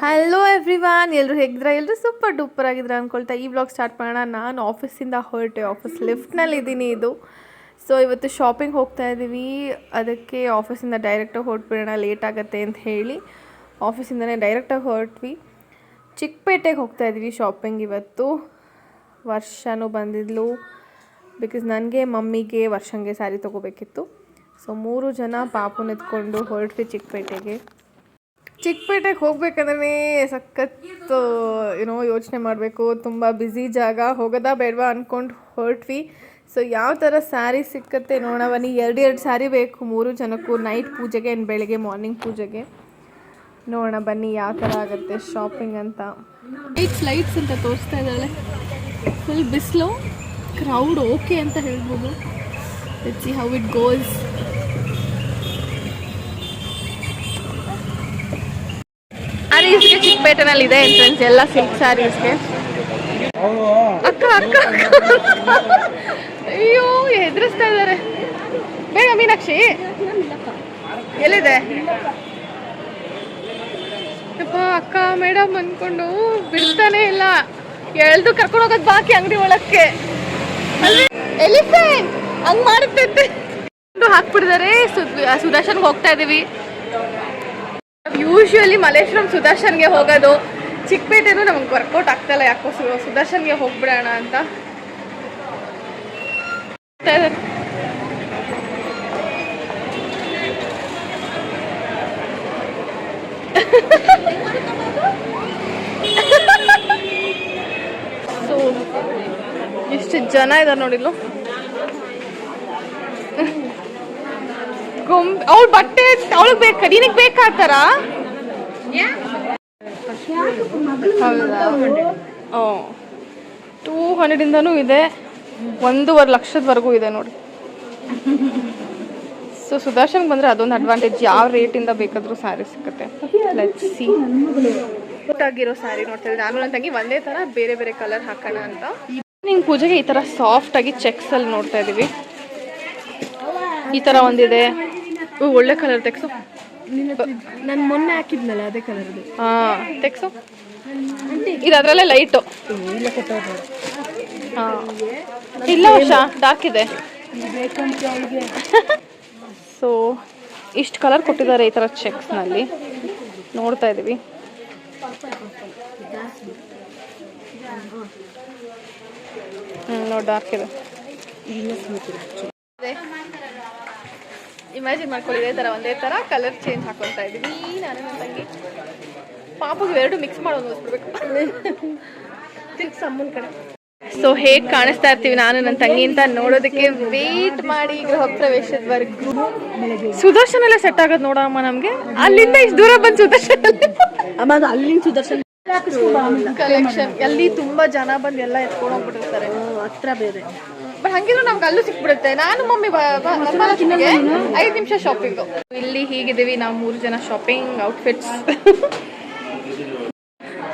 Hello everyone ಎಲ್ಲರೂ ಹೇಗಿದ್ರ ಎಲ್ಲರೂ super duper ಆಗಿದ್ರ ಅಂದ್ಕೊಳ್ತಾ ಈ ಬ್ಲಾಗ್ ಸ್ಟಾರ್ಟ್ ಮಾಡೋಣ. ನಾನು ಆಫೀಸಿಂದ ಹೊರಟೆ ಆಫೀಸ್ ಲಿಫ್ಟ್ನಲ್ಲಿ ಇದ್ದೀನಿ ಇದು. ಸೊ ಇವತ್ತು ಶಾಪಿಂಗ್ ಹೋಗ್ತಾ ಇದ್ದೀವಿ. ಅದಕ್ಕೆ ಆಫೀಸಿಂದ ಡೈರೆಕ್ಟಾಗಿ ಹೊರಟ್ಬಿಡೋಣ ಲೇಟ್ ಆಗುತ್ತೆ ಅಂತ ಹೇಳಿ. ಆಫೀಸಿಂದನೇ ಡೈರೆಕ್ಟಾಗಿ ಹೊರಟ್ವಿ. ಚಿಕ್ಕಪೇಟೆಗೆ ಹೋಗ್ತಾ ಇದ್ದೀವಿ ಶಾಪಿಂಗ್ ಇವತ್ತು. ವರ್ಷನೂ ಬಂದಿದ್ಲು. ಬಿಕಾಸ್ ನನಗೆ, ಮಮ್ಮಿಗೆ ವರ್ಷಂಗೆ ಸ್ಯಾರಿ ತೊಗೋಬೇಕಿತ್ತು. ಸೊ ಮೂರು ಜನ ಪಾಪು ಎತ್ಕೊಂಡು ಹೊರಟ್ವಿ ಚಿಕ್ಕಪೇಟೆಗೆ. ಚಿಕ್ಕಪೇಟೆಗೆ ಹೋಗ್ಬೇಕಂದ್ರೆ ಸಖತ್ತು ಏನೋ ಯೋಚನೆ ಮಾಡಬೇಕು. ತುಂಬ ಬ್ಯುಸಿ ಜಾಗ. ಹೋಗೋದಾ ಬೇಡವಾ ಅಂದ್ಕೊಂಡು ಹೊರಟ್ವಿ. ಸೊ ಯಾವ ಥರ ಸ್ಯಾರಿ ಸಿಕ್ಕತ್ತೆ ನೋಡೋಣ ಬನ್ನಿ ಎರಡು ಎರಡು ಸ್ಯಾರಿ ಬೇಕು. ಮೂರು ಜನಕ್ಕೂ ನೈಟ್ ಪೂಜೆಗೆ ಆ್ಯಂಡ್ ಬೆಳಗ್ಗೆ ಮಾರ್ನಿಂಗ್ ಪೂಜೆಗೆ. ನೋಡೋಣ ಬನ್ನಿ ಯಾವ ಥರ ಆಗುತ್ತೆ ಶಾಪಿಂಗ್ ಅಂತ. ಲೈಟ್ಸ್ ಲೈಟ್ಸ್ ಅಂತ ತೋರಿಸ್ತಾ ಇದ್ದಾಳೆ. ಫುಲ್ ಬಿಸಿಲು ಕ್ರೌಡ್ ಓಕೆ ಅಂತ ಹೇಳ್ಬೋದು. ಸಿ ಹೌ ಇಟ್ ಗೋಸ್ ಸ್ಯಾರೀಸ್ಗೆ ಚಿಕ್ಕಪೇಟೆನಲ್ಲಿ ಇದೆ ಎಂಟ್ರೆನ್ಸ್ ಎಲ್ಲ ಸಿಲ್ಕ್ ಸ್ಯಾರೀಸ್ಗೆ ಅಕ್ಕ ಅಕ್ಕ ಅಯ್ಯೋ, ಹೆದರಿಸ್ತಾ ಇದ್ದಾರೆ. ಬೇಗ ಮೀನಾಕ್ಷಿ. ಎಲ್ಲಿದೆ? ಯಪ್ಪ, ಅಕ್ಕ ಮೇಡಮ್ ಅನ್ಕೊಂಡು ಬಿಡ್ತಾನೆ ಇಲ್ಲ. ಎಳ್ದು ಕರ್ಕೊಂಡು ಹೋಗೋದು ಬಾಕಿ ಅಂಗಡಿ ಒಳಕ್ಕೆ. ಎಲಿಫೆಂಟ್, ಹಂಗ್ ಮಾಡುತ್ತೆ ಹಾಕ್ಬಿಡ್ತಾರೆ ಸುದರ್ಶನ್ಗೆ ಹೋಗ್ತಾ ಇದೀವಿ. ಯೂಶ್ವಲಿ ಮಲೇಶ್ವರಂ ಸುದರ್ಶನ್ಗೆ ಹೋಗೋದು. ಚಿಕ್ಕಪೇಟೆನೂ ನಮಗೆ ವರ್ಕೌಟ್ ಆಗ್ತಾಯಿಲ್ಲ, ಯಾಕೋ ಸು ಸುದರ್ಶನ್ಗೆ ಹೋಗ್ಬಿಡೋಣ ಅಂತ. ಸೊ ಎಷ್ಟು ಜನ ಇದಾರೆ ನೋಡಿಲ್ಲ ಗೊಂಬೆ, ಅವಳ ಬಟ್ಟೆ ಅವಳಿಗೆ ಬೇಕು? ನಿನಗೆ ಥರ? ಹೌದಾ? ಟೂ ಇದೆ. ಒಂದೂವರೆ ಲಕ್ಷದವರೆಗೂ ಇದೆ ನೋಡಿ. ಸೊ ಸುದರ್ಶನ್ ಬಂದರೆ ಅದೊಂದು ಅಡ್ವಾಂಟೇಜ್ ಯಾವ ರೇಟಿಂದ ಬೇಕಾದರೂ ಸ್ಯಾರಿ ಸಿಗುತ್ತೆ ಲಚ್ಚಿ ಆಗಿರೋ ಸ್ಯಾರಿ ನೋಡ್ತಾ ಇದ್ದೀನಿ ನಾನು ನನ್ನ ತಂಗಿ ಒಂದೇ ಥರ ಬೇರೆ ಬೇರೆ ಕಲರ್ ಹಾಕೋಣ ಅಂತ. ಈವ್ನಿಂಗ್ ಪೂಜೆಗೆ ಈ ಥರ ಸಾಫ್ಟ್ ಆಗಿ ಚೆಕ್ಸ್ ಅಲ್ಲಿ ನೋಡ್ತಾ ಇದೀವಿ. ಈ ಥರ ಒಂದಿದೆ. ಒಳ್ಳೆ ಕಲರ್ ತೆಗ್ಸು. ನಾನು ಮೊನ್ನೆ ಹಾಕಿದ್ನಲ್ಲ ಅದೇ ಕಲರ್ದು ಹಾ ತೆಗ್ಸು. ಇದು ಅದರಲ್ಲೇ ಲೈಟು ಇಲ್ಲ ವರ್ಷ ಡಾರ್ಕ್ ಇದೆ ಸೊ ಇಷ್ಟು ಕಲರ್ ಕೊಟ್ಟಿದ್ದಾರೆ ಈ ಥರ ಚೆಕ್ಸ್ನಲ್ಲಿ ನೋಡ್ತಾ ಇದ್ದೀವಿ. ಹ್ಞೂ ನೋಡಿ ಡಾರ್ಕ್ ಇದೆ. ಇಮ್ಯಾಜಿನ್ ಮಾಡ್ಕೊಳ್ಳಿ ಇದೇ ಥರ ಒಂದೇ ಥರ ಕಲರ್ ಚೇಂಜ್ ಹಾಕೊತಾ ಇದ್ದೀವಿ ನಾನು ನನ್ನ ತಂಗಿ. ಪಾಪಗೆ ಎರಡು ಮಿಕ್ಸ್ ಮಾಡೋದು ಓದ್ಬಿಡ್ಬೇಕು ತಿರ್ಗಿ ಅಮ್ಮನ ಕಡೆ ಸೊ ಹೇಗೆ ಕಾಣಿಸ್ತಾ ಇರ್ತೀವಿ ನಾನು ನನ್ನ ತಂಗಿ ಅಂತ ನೋಡೋದಕ್ಕೆ ವೇಟ್ ಮಾಡಿ ಗೃಹ ಪ್ರವೇಶದವರೆಗೂ ಸುದರ್ಶನ್ ಎಲ್ಲ ಸೆಟ್ ಆಗೋದು ನೋಡಮ್ಮ ನಮಗೆ. ಅಲ್ಲಿಂದ ಇಷ್ಟು ದೂರ ಬಂದು ಸುದರ್ಶನ್ ಅಮ್ಮ ಅದು ಅಲ್ಲಿಂದ ಸುದರ್ಶನ್. ಕಲೆಕ್ಷನ್ ಅಲ್ಲಿ ತುಂಬಾ ಜನ ಬಂದು ಎಲ್ಲ ಎತ್ಕೊಂಡು ಹೋಗ್ಬಿಟ್ಟಿರ್ತಾರೆ. ಹತ್ರ ಬೇರೆ. ಬಟ್ ಹಂಗಿದ್ರು ನಮ್ಗೆ ಅಲ್ಲೂ ಸಿಕ್ಬಿಡುತ್ತೆ. ನಾನು ಮಮ್ಮಿ ಐದು ನಿಮಿಷ ಶಾಪಿಂಗು ಇಲ್ಲಿ ಹೀಗಿದ್ದೀವಿ. ನಾವು ಮೂರು ಜನ ಶಾಪಿಂಗ್ ಔಟ್ಫಿಟ್ಸ್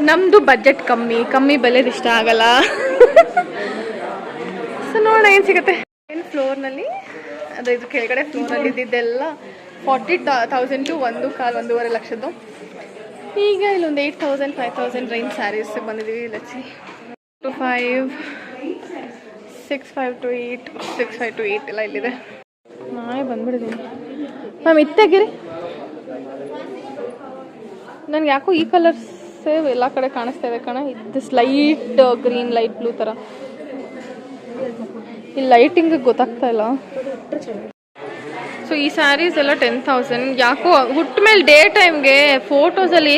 ನಮ್ದು ಬಜೆಟ್ ಕಮ್ಮಿ. ಕಮ್ಮಿ ಬೆಲೆದು ಇಷ್ಟ ಆಗಲ್ಲ. ಸೊ ನೋಡೋಣ ಏನು ಸಿಗುತ್ತೆ. ಏನು ಫ್ಲೋರ್ನಲ್ಲಿ ಅದು ಇದು ಕೆಳಗಡೆ ಫ್ಲೋರಲ್ಲಿ ಇದ್ದಿದ್ದೆಲ್ಲ ಫಾರ್ಟಿ ತೌಸಂಡ್ ಟು ಒಂದು ಕಾಲು ಒಂದೂವರೆ ಲಕ್ಷದ್ದು. ಈಗ ಇಲ್ಲೊಂದು eight thousand five thousand range saris ಬಂದಿದ್ದೀವಿ Lachchi two five six five two eight six five two eight ಎಲ್ಲ ಇಲ್ಲಿದೆ. ನಾಳೆ ಬಂದ್ಬಿಡಿದ್ದೀನಿ ಮ್ಯಾಮ್ ಇತ್ತಾಗಿರಿ? ನನಗೆ ಯಾಕೋ ಈ ಕಲರ್ಸ್ ಎಲ್ಲ ಕಡೆ ಕಾಣಿಸ್ತಾ ಇದೆ ಕಣ. ಇದು ಲೈಟ್ ಗ್ರೀನ್ ಲೈಟ್ ಬ್ಲೂ ಥರ ಈ ಲೈಟಿಂಗ್ ಗೊತ್ತಾಗ್ತಾ ಇಲ್ಲ. ಸೊ ಈ ಸ್ಯಾರೀಸ್ ಎಲ್ಲ ಟೆನ್ ತೌಸಂಡ್ ಯಾಕೋ ಹುಟ್ಟ ಮೇಲೆ ಡೇ ಟೈಮ್ಗೆ ಫೋಟೋಸಲ್ಲಿ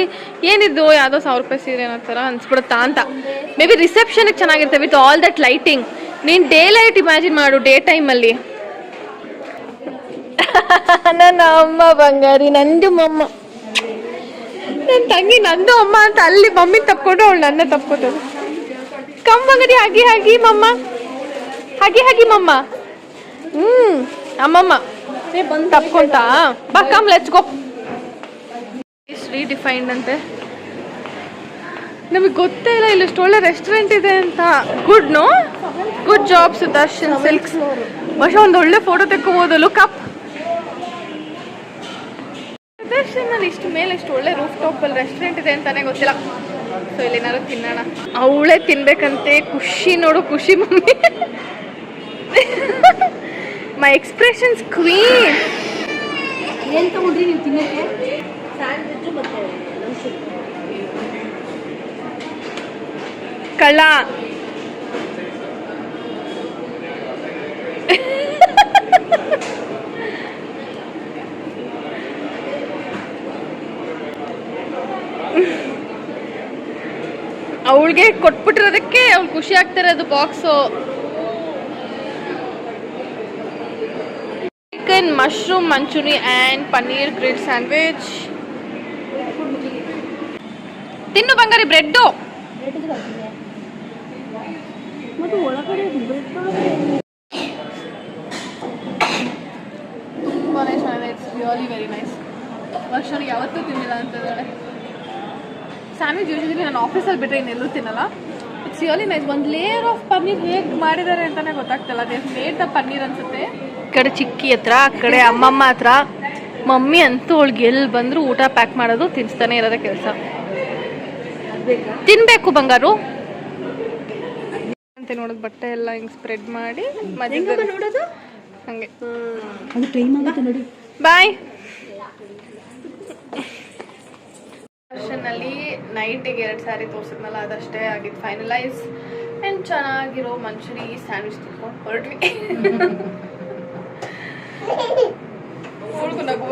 ಏನಿದ್ದು ಯಾವುದೋ ಸಾವಿರ ರೂಪಾಯಿ ಸೀರೆ ಅನ್ನೋ ಥರ ಅನ್ಸ್ಬಿಡುತ್ತಾ ಅಂತ. ಮೇ ಬಿ ರಿಸೆಪ್ಷನ್ಗೆ ಚೆನ್ನಾಗಿರುತ್ತೆ ವಿತ್ ಆಲ್ ದಟ್ ಲೈಟಿಂಗ್ ನೀನು ಡೇ ಲೈಟ್ ಇಮ್ಯಾಜಿನ್ ಮಾಡು ಡೇ ಟೈಮಲ್ಲಿ ನನ್ನ ಅಮ್ಮ ಬಂಗಾರಿ ನಂದು ಮಮ್ಮ. ನನ್ನ ತಂಗಿ ನಂದು ಅಮ್ಮ ಅಂತ ಅಲ್ಲಿ ಮಮ್ಮಿ ತಪ್ಕೊಂಡು ಅವಳು ನನ್ನ ತಪ್ಕೋತದೆ ಕಮ್ ಬಂಗಾರಿ ಹಾಗೆ ಹಾಗೆ ಮಮ್ಮ. ಹಾಗೆ ಹಾಗೆ ಮಮ್ಮ. ಹ್ಮ್ ಅಮ್ಮಮ್ಮ. ಬಂದು ತಪ್ಕೊಂತ. ಬಾ ಕಮ್ ಲೆಚ್ಕೋ ಗೋ ಡಿಫೈನ್ಡ್ ಅಂತೆ. ನಮಗೆ ಗೊತ್ತೇ ಇಲ್ಲ ಇಲ್ಲಿ ಒಳ್ಳೆ ರೆಸ್ಟೋರೆಂಟ್ ಇದೆ ಅಂತ. Good no good job Sudarshan silks ವರ್ಷ ಒಂದು ಒಳ್ಳೆ ಫೋಟೋ ತೆಕ್ಕೋಬೋದು ಲುಕ್ ಅಪ್ ಅಲ್ಲಿ ಇಷ್ಟು ಮೇಲೆ ಇಷ್ಟು ಒಳ್ಳೆ ರೂಫ್ ಟಾಪ್ ಅಲ್ಲಿ ರೆಸ್ಟೋರೆಂಟ್ ಇದೆ ಅಂತಾನೆ ಗೊತ್ತಿಲ್ಲ. ಸೊ ಇಲ್ಲಿ ಏನಾದ್ರು ತಿನ್ನೋಣ. ಅವಳೇ ತಿನ್ಬೇಕಂತೆ ಖುಷಿ ನೋಡು ಖುಷಿ ಮಮ್ಮಿ. ಮೈ ಎಕ್ಸ್ಪ್ರೆಷನ್ಸ್ ಕ್ವೀನ್ ಏನು ತಗೊಂಡ್ರಿ ನೀವು ತಿನ್ನಕ್ಕೆ? ಸ್ಯಾಂಡ್ವಿಚ್ ಮತ್ತೆ? ಕಳ್ಳ ಅವಳಿಗೆ ಕೊಟ್ಬಿಟ್ಟಿರೋದಕ್ಕೆ ಅವ್ಳು ಖುಷಿ ಆಗ್ತಿರೋದು box. Chicken mushroom manchurian and paneer grill sandwich ತಿನ್ನು ಬಂಗಾರಿ ಬ್ರೆಡ್ಡು ಮತ್ತು ಒಳಗಡೆ ತುಂಬಾ ಚೆನ್ನಾಗಿದೆ. ಇಟ್ಸ್ ರಿಯಲಿ ವೆರಿ ನೈಸ್ ವರ್ಷ ಯಾವತ್ತೂ ತಿನ್ನಿಲ್ಲ ಅಂತಂದರೆ. ಸ್ಯಾಂಡ್ವಿಚ್ ಯೂಶಲಿ ನಾನು ಆಫೀಸಲ್ಲಿ ಬಿಟ್ಟರೆ ಇನ್ನೆಲ್ಲೂ ತಿನ್ನಲ್ಲ. ಇಟ್ಸ್ ರಿಯಲಿ ನೈಸ್ ಒಂದು ಲೇಯರ್ ಆಫ್ ಪನ್ನೀರ್ ಹೇಗೆ ಮಾಡಿದ್ದಾರೆ ಅಂತಲೇ ಗೊತ್ತಾಗ್ತಿಲ್ಲ. ಅದೇ ಮೇಡ್ ದ ಪನ್ನೀರ್ ಅನ್ಸುತ್ತೆ. ಈ ಕಡೆ ಚಿಕ್ಕಿ ಹತ್ರ ಆ ಕಡೆ ಅಮ್ಮಮ್ಮ ಹತ್ರ. ಮಮ್ಮಿ ಅಂತೂ ಅವಳಿಗೆ ಎಲ್ಲಿ ಬಂದರೂ ಊಟ ಪ್ಯಾಕ್ ಮಾಡೋದು ತಿನ್ಸ್ತಾನೆ ಇರೋದೇ ಕೆಲಸ. ತಿನ್ಬೇಕು ಬಂಗಾರು. ಅಂತ ನೋಡೋದು ಬಟ್ಟೆ ಎಲ್ಲ ಹಿಂಗೆ ಸ್ಪ್ರೆಡ್ ಮಾಡಿ ಮಧ್ಯದಲ್ಲಿ ನೋಡೋದು? ಹಂಗೆ. ಅದು ಟೈಮ್ ಆಗುತ್ತೆ ನೋಡಿ. ಬಾಯ್. ಅಲ್ಲಿ ನೈಟಿಗೆ ಎರಡು ಸಾರಿ ತೋರಿಸಿದ್ನಲ್ಲ ಅದಷ್ಟೇ ಆಗಿದ್ದು ಫೈನಲೈಸ್ ಆ್ಯಂಡ್ ಚೆನ್ನಾಗಿರೋ ಮಂಚೂರಿ ಸ್ಯಾಂಡ್ವಿಚ್ ತಿನ್ಕೊಂಡು ಹೊರಟ್ವಿ. ನಗು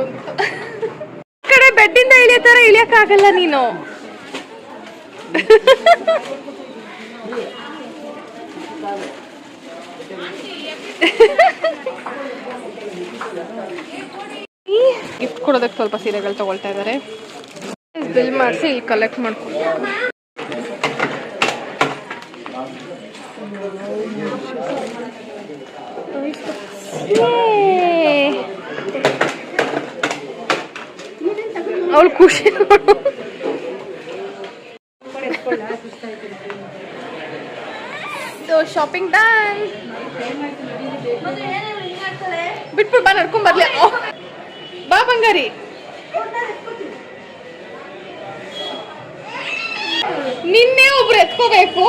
ಈ ಕಡೆ ಬೆಡ್ಡಿಂದ ಇಳಿಯೋ ಥರ ಇಳಿಯೋಕ್ಕಾಗಲ್ಲ ನೀನು. ಗಿಫ್ಟ್ ಕೊಡೋದಕ್ಕೆ ಸ್ವಲ್ಪ ಸೀರೆಗಳು ತಗೊಳ್ತಾ ಇದ್ದಾರೆ ಬಿಲ್ ಮಾಡಿಸಿ ಇಲ್ಲಿ ಕಲೆಕ್ಟ್ ಮಾಡ್ಕೊಳ್ಬೇಕು ಅವಳು ಖುಷಿ ಶಾಪಿಂಗ್ ಡನ್ ಬಿಟ್ಬಿಟ್ಟು ಬಾ, ನಡ್ಕೊಂಡ್ ಬರ್ಲಿ. ಬಾ, ಬಂಗಾರಿ. ನಿನ್ನೆ ಒಬ್ರು ಎತ್ಕೋಬೇಕು.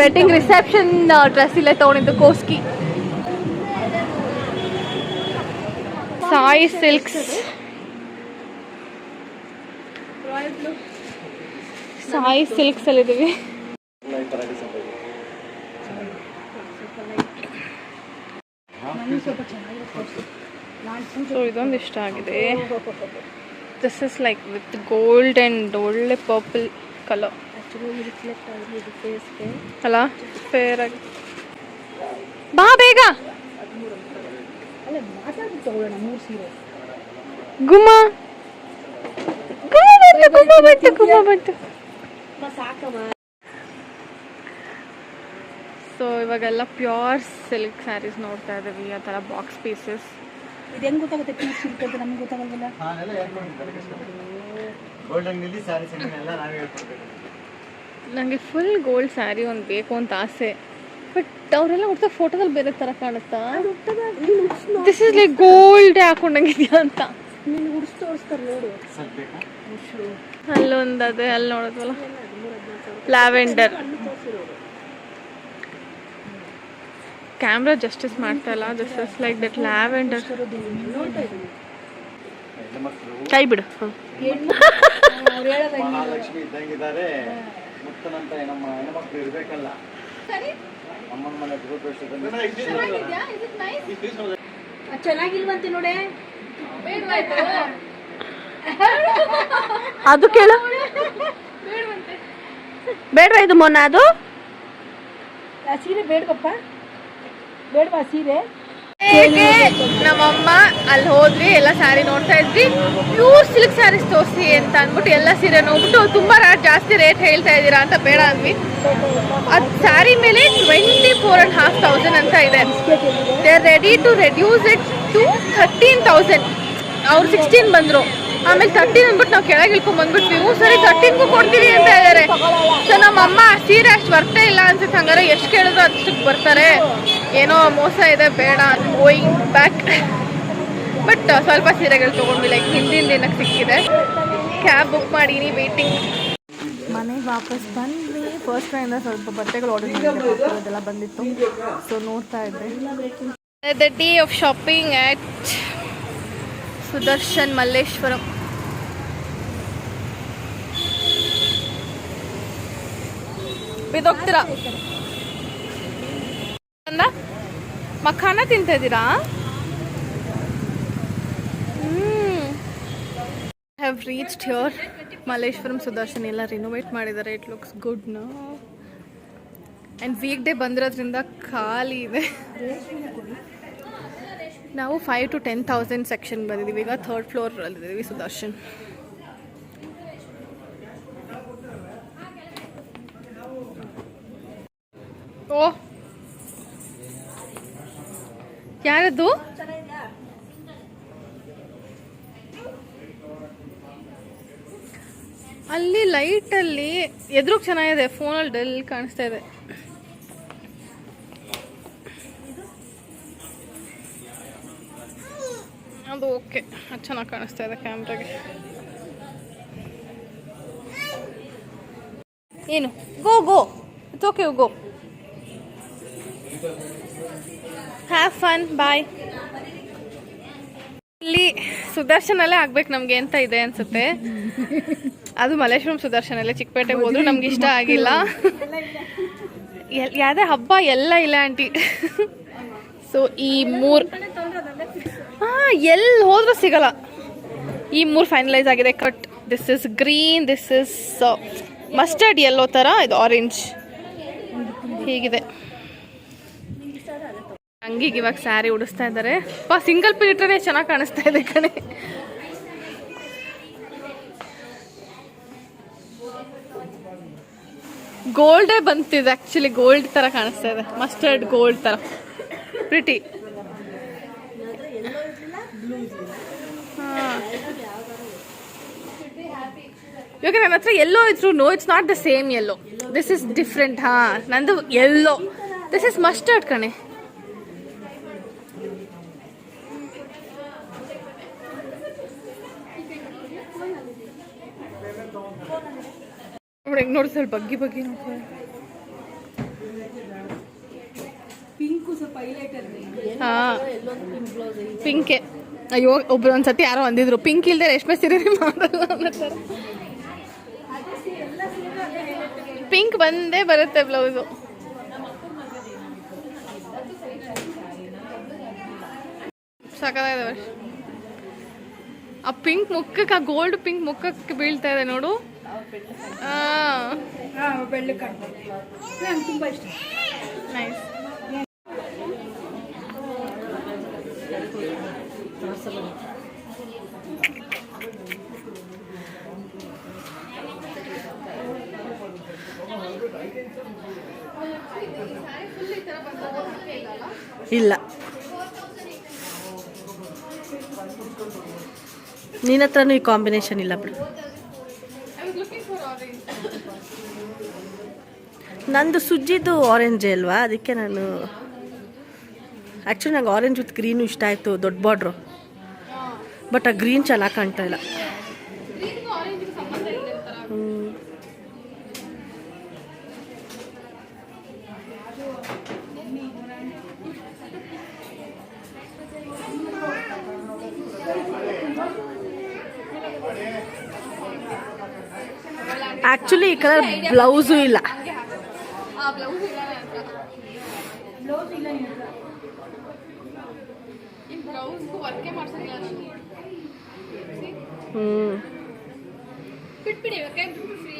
ವೆಡ್ಡಿಂಗ್ ರಿಸೆಪ್ಷನ್ ಡ್ರೆಸ್ ಇಲ್ಲೇ ತಗೊಂಡಿದ್ದು ಕೋಸ್ಕಿ. ಸಾಯಿ ಸಿಲ್ಕ್ಸ್. ಸಾಯಿ ಸಿಲ್ಕ್ಸ್ ಅಲ್ಲಿ ಇದೀವಿ ಸೊ ಇದೊಂದು ಇಷ್ಟ ಆಗಿದೆ. This is like with gold and ಒಳ್ಳೆ ಪರ್ಪಲ್ ಕಲರ್ ಅಲ್ಲ ಫೇರ್ ಆಗಿ. ಬಾ ಬೇಗ. ಗುಮ್ಮ. ಗುಮ್ಮ ಬಂತು ಗುಮ್ಮ ಬಂತು ಸಾಕಮ್ಮ. ಸೊ ಇವಾಗೆಲ್ಲ ಪ್ಯೂರ್ ಸಿಲ್ಕ್ ಸ್ಯಾರೀಸ್ ನೋಡ್ತಾ ಇದ್ದೀವಿ ಆ ಥರ ಬಾಕ್ಸ್ ಪೀಸಸ್ ಇದು ಹೆಂಗೆ ಗೊತ್ತಾಗುತ್ತೆ? ಪೀಸ್ ಸಿಲ್ಕ್ ಅಂತ ನಮ್ಗೆ ಹೇಳ್ಕೊಡ್ಬೇಕು. ನನಗೆ ಫುಲ್ ಗೋಲ್ಡ್ ಸ್ಯಾರಿ ಒಂದು ಬೇಕು ಅಂತ ಆಸೆ. ಬಟ್ ಅವರೆಲ್ಲ ಉಡ್ತಾ ಫೋಟೋದಲ್ಲಿ ಬೇರೆ ಥರ ಕಾಣುತ್ತಾ? ದಿಸ್ ಇಸ್ ಲೈಕ್ ಗೋಲ್ಡ್ ಹಾಕೊಂಡಂಗಿದ್ಯಾ ಅಂತ. ನೀನು ಉಡ್ಸ್ ತೋರಿಸ್ತಾರೆ ನೋಡು. ಅಲ್ಲೊಂದು ಅದೇ ಅಲ್ಲಿ ನೋಡೋದಲ್ಲ ಲ್ಯಾವೆಂಡರ್ ಕ್ಯಾಮ್ರಾ ಜಸ್ಟಿಸ್ ಮಾಡ್ತಾ ಇಲ್ಲ this is like that lavender ಕೈ ಬಿಡು. ಅವ್ರು ಹೇಳೋದು ಮಹಾಲಕ್ಷ್ಮಿ ಇದ್ದಂಗಿದ್ದಾರೆ. ಮುತ್ತನಂತ ನಮ್ಮ ಹೆಣ್ಮಕ್ಳು ಇರ್ಬೇಕಲ್ಲ. ಅಮ್ಮನ ಮನೆ ಗೃಹಪ್ರವೇಶದಲ್ಲಿ ಅದ್ ಚೆನ್ನಾಗಿಲ್ವಂತೆ ನೋಡೆ? ಅದು ಕೇಳು. ಬೇಡವಾ ಇದು ಮೊನ್ನ ಅದು? ಆ ಸೀರೆ ಬೇಡವಪ್ಪ. ಬೇಡವಾ ಸೀರೆ? ಹೇಗೆ? ನಮ್ಮಮ್ಮ ಅಲ್ಲಿ ಹೋದ್ವಿ, ಎಲ್ಲ ಸ್ಯಾರಿ ನೋಡ್ತಾ ಇದ್ವಿ. ಪ್ಯೂರ್ ಸಿಲ್ಕ್ ಸ್ಯಾರೀಸ್ ತೋರಿಸಿ ಅಂತ ಅಂದ್ಬಿಟ್ಟು ಎಲ್ಲ ಸೀರೆ ನೋಡ್ಬಿಟ್ಟು ತುಂಬಾ ರೇಟ್ ಜಾಸ್ತಿ ರೇಟ್ ಹೇಳ್ತಾ ಇದ್ದೀರಾ ಅಂತ ಬೇಡ ಅಂದ್ವಿ. ಅದು ಸ್ಯಾರಿ ಮೇಲೆ twenty four and half thousand ಅಂತ ಇದೆ. They are ready to reduce it to thirteen thousand ಅವ್ರು ಸಿಕ್ಸ್ಟೀನ್ ಬಂದರು. ಆಮೇಲೆ ತರ್ಟೀನ್ ಅಂದ್ಬಿಟ್ಟು ನಾವು ಕೆಳಗೆ ಇಳ್ಕೊಂಡ್ ಬಂದ್ಬಿಟ್ವಿ. ಹ್ಞೂ ಸರಿ ತರ್ಟೀನ್ಗೂ ಕೊಡ್ತೀವಿ ಅಂತ ಇದ್ದಾರೆ ಸೊ ನಮ್ಮಮ್ಮ ಸೀರೆ ಅಷ್ಟು ಬರ್ತೇ ಇಲ್ಲ ಅನ್ಸುತ್ತೆ ಹಂಗಾರೆ ಎಷ್ಟು ಕೇಳಿದ್ರು ಅಷ್ಟಕ್ಕೆ ಬರ್ತಾರೆ. ಏನೋ ಮೋಸ ಇದೆ ಬೇಡ ಗೋಯಿಂಗ್ ಬ್ಯಾಕ್ ಬಟ್ ಸ್ವಲ್ಪ ಸೀರೆಗಳು ತೊಗೊಂಡ್ವಿ ಲೈಕ್ ಹಿಂದಿನ ದಿನಕ್ಕೆ ಸಿಕ್ಕಿದೆ. ಕ್ಯಾಬ್ ಬುಕ್ ಮಾಡೀನಿ ವೇಟಿಂಗ್ ಮನೆಗೆ ವಾಪಸ್ ಬಂದು ಫಸ್ಟ್ ಟೈಮಿಂದ ಸ್ವಲ್ಪ ಬಟ್ಟೆಗಳು ಆರ್ಡರ್ ಮಾಡಿದ್ದೆಲ್ಲ ಅದೆಲ್ಲ ಬಂದಿತ್ತು. ಸೊ ನೋಡ್ತಾ ಇದ್ದೆ. The day of shopping at Sudarshan Malleshwaram ಬಿದೋಗ್ತೀರಾ ಅಂದ? ಮಖಾನ ತಿಂತಾ ಇದ್ದೀರಾ have reached here Malleshwaram Sudarshan ಎಲ್ಲ ರಿನೋವೇಟ್ ಮಾಡಿದ್ದಾರೆ. It looks good no and weekday ಬಂದಿರೋದ್ರಿಂದ ಖಾಲಿ ಇದೆ. ನಾವು five to ten thousand section ಬಂದಿದ್ದೀವಿ. ಈಗ ಥರ್ಡ್ ಫ್ಲೋರಲ್ಲಿದ್ದೀವಿ ಸುದರ್ಶನ್. ಓ ಯಾರದು? ಅಲ್ಲಿ ಲೈಟಲ್ಲಿ ಎದುರು ಚೆನ್ನಾಗಿದೆ ಫೋನಲ್ಲಿ ಡಲ್ ಕಾಣಿಸ್ತಾ ಇದೆ. ಅದು ಓಕೆ ಅದು ಚೆನ್ನಾಗಿ ಕಾಣಿಸ್ತಾ ಇದೆ ಕ್ಯಾಮ್ರಾಗೆ ಏನು? Go go it's okay go have fun bye ಇಲ್ಲಿ ಸುದರ್ಶನಲ್ಲೇ ಆಗ್ಬೇಕು ನಮಗೆ ಅಂತ ಇದೆ ಅನ್ಸುತ್ತೆ. ಅದು ಮಲ್ಲೇಶ್ವರಂ ಸುದರ್ಶನಲ್ಲೇ, ಚಿಕ್ಕಪೇಟೆಗೆ ಹೋದ್ರು ನಮ್ಗೆ ಇಷ್ಟ ಆಗಿಲ್ಲ. ಯಾವ್ದೇ ಹಬ್ಬ ಎಲ್ಲ ಇಲ್ಲ ಆಂಟಿ. ಸೊ ಈ ಮೂರು ಹಾಂ ಎಲ್ಲಿ ಹೋದ್ರೂ ಸಿಗಲ್ಲ. ಈ ಮೂರು ಫೈನಲೈಸ್ ಆಗಿದೆ. Cut this is green this is mustard yellow ಥರ ಇದು ಆರೆಂಜ್ ಹೀಗಿದೆ. ಅಂಗಿಗೆ ಇವಾಗ ಸ್ಯಾರಿ ಉಡಿಸ್ತಾ ಇದ್ದಾರೆ. ಪಾ ಸಿಂಗಲ್ ಪೀಟ್ರೇ ಚೆನ್ನಾಗಿ ಕಾಣಿಸ್ತಾ ಇದೆ ಕಣೆ. ಗೋಲ್ಡೇ ಬಂತಿದೆ ಆ್ಯಕ್ಚುಲಿ ಗೋಲ್ಡ್ ಥರ ಕಾಣಿಸ್ತಾ ಇದೆ. ಮಸ್ಟರ್ಡ್ ಗೋಲ್ಡ್ ಥರ ಪ್ರಿಟಿ ಇವಾಗ ನನ್ನ ಹತ್ರ ಎಲ್ಲೋ ಇದ್ರು no it's not the same yellow this is different ಹಾ. ನಂದು ಎಲ್ಲೋ ದಿಸ್ ಇಸ್ ಮಸ್ಟರ್ಡ್ ಕಣೆ. ನೋಡಿ ಸ್ವಲ್ಪ ಬಗ್ಗಿ ಬಗ್ಗಿ ನೋಡ್ತಾರೆ ಪಿಂಕು ಸ್ವಲ್ಪ ಹೈಲೈಟ್ ಅಲ್ಲಿ. ಹಾ. ಪಿಂಕೆ. ಅಯ್ಯೋ ಒಬ್ರು ಒಂದ್ಸತಿ ಯಾರೋ ಅಂದಿದ್ರು. ಪಿಂಕ್ ಇಲ್ದೆ ರೇಷ್ಮೆ ಸೀರೆ ಮಾಡಲ್ಲ ಪಿಂಕ್ ಬಂದೇ ಬರುತ್ತೆ ಬ್ಲೌಸು ಸಾಕಾಗಿದೆ ಆ ಪಿಂಕ್ ಮುಖಕ್ಕೆ ಆ ಗೋಲ್ಡ್ ಪಿಂಕ್ ಮುಖಕ್ಕೆ ಬೀಳ್ತಾ ಇದೆ ನೋಡು. ಬೆಳ್ಳಿ ಕಟ್ಟು ನಂಗೆ ತುಂಬ ಇಷ್ಟ. ನೈಸ್ ಇಲ್ಲ. ನಿನ್ನ ಹತ್ರನೂ ಈ ಕಾಂಬಿನೇಷನ್ ಇಲ್ಲ ಬಿಡು. ನಂದು ಸುಜ್ಜಿದ್ದು ಆರೆಂಜ್ ಅಲ್ವಾ? ಅದಕ್ಕೆ ನಾನು ಆ್ಯಕ್ಚುಲಿ ನಂಗೆ ಆರೆಂಜ್ ವಿತ್ ಗ್ರೀನು ಇಷ್ಟ ಆಯಿತು, ದೊಡ್ಡ ಬಾರ್ಡ್ರು ಬಟ್ ಆ ಗ್ರೀನ್ ಚೆನ್ನಾಗಿ ಕಾಣ್ತಾ ಇಲ್ಲ. ಆ್ಯಕ್ಚುಲಿ ಈ ಕಲರ್ ಬ್ಲೌಸು ಇಲ್ಲ. ಆ ಬ್ಲೌಸ್ ಇಲ್ಲ ಈ ಬ್ಲೌಸ್ ವರ್ಕೇ ಮಾಡ್ಸಂಗಿಲ್ಲ ನಾನು ಹ್ಞೂ ಬಿಟ್ಬಿಡಿ ಕೈ ಬಿಟ್ಟು ಫ್ರೀ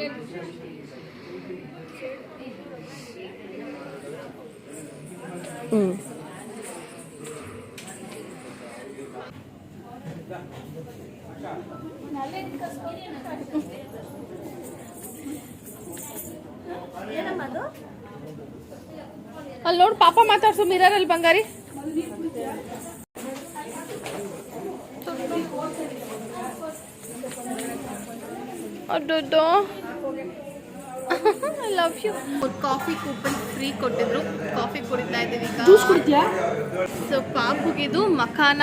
ಹ್ಞೂ ಅಲ್ಲಿ ನೋಡು ಪಾಪ ಮಾತಾಡ್ಸು ಮಿರರಲ್ಲಿ ಬಂಗಾರಿ. Love you coffee coupon free ಕೊಟ್ಟಿದ್ರು. ಕಾಫಿ ಕುಡಿತಾ ಇದ್ದೀವಿ ಸೊ ಪಾಪುಗಿದು ಮಖಾನ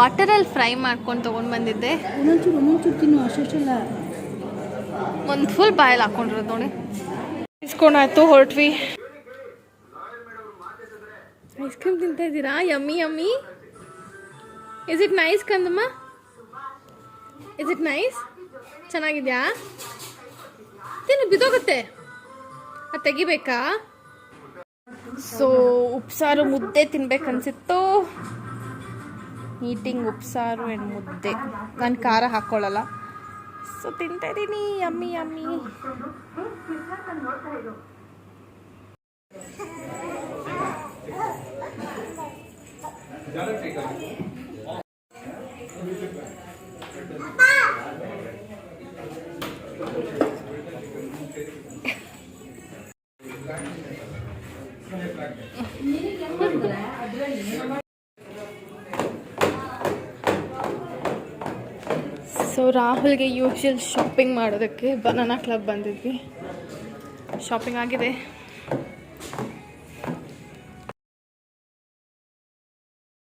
ಬಟರಲ್ಲಿ ಫ್ರೈ ಮಾಡ್ಕೊಂಡು ತೊಗೊಂಡು ಬಂದಿದ್ದೆ. ಒಂದು ಫುಲ್ ಬಾಯಲ್ಲಿ ಹಾಕೊಂಡಿರೋದು ನೋಡಿ. ಇಸ್ಕೊಂಡಾಯ್ತು ಹೊರಟ್ವಿ. ಐಸ್ ಕ್ರೀಮ್ ತಿಂತಾ ಇದ್ದೀರಾ yummy yummy. Is it nice ಕಂದಮ್ಮ? Is it nice ಚೆನ್ನಾಗಿದ್ಯಾ? ತಿನ್ನು, ಬಿದ್ದೋಗುತ್ತೆ. ಅದು ತೆಗಿಬೇಕಾ? ಸೊ ಉಪ್ಸಾರು ಮುದ್ದೆ ತಿನ್ಬೇಕನ್ಸಿತ್ತು? ಈಟಿಂಗ್ ಉಪ್ಸಾರು ಆ್ಯಂಡ್ ಮುದ್ದೆ. ನಾನು ಖಾರ ಹಾಕ್ಕೊಳ್ಳಲ್ಲ ಸೊ ತಿಂತಾ ಇದ್ದೀನಿ ಯಮ್ಮಿ ಯಮ್ಮಿ. ಸೊ ರಾಹುಲ್ಗೆ ಯೂಶುವಲ್ ಶಾಪಿಂಗ್ ಮಾಡೋದಕ್ಕೆ ಬನಾನಾ ಕ್ಲಬ್ ಬಂದಿದ್ವಿ. ಶಾಪಿಂಗ್ ಆಗಿದೆ.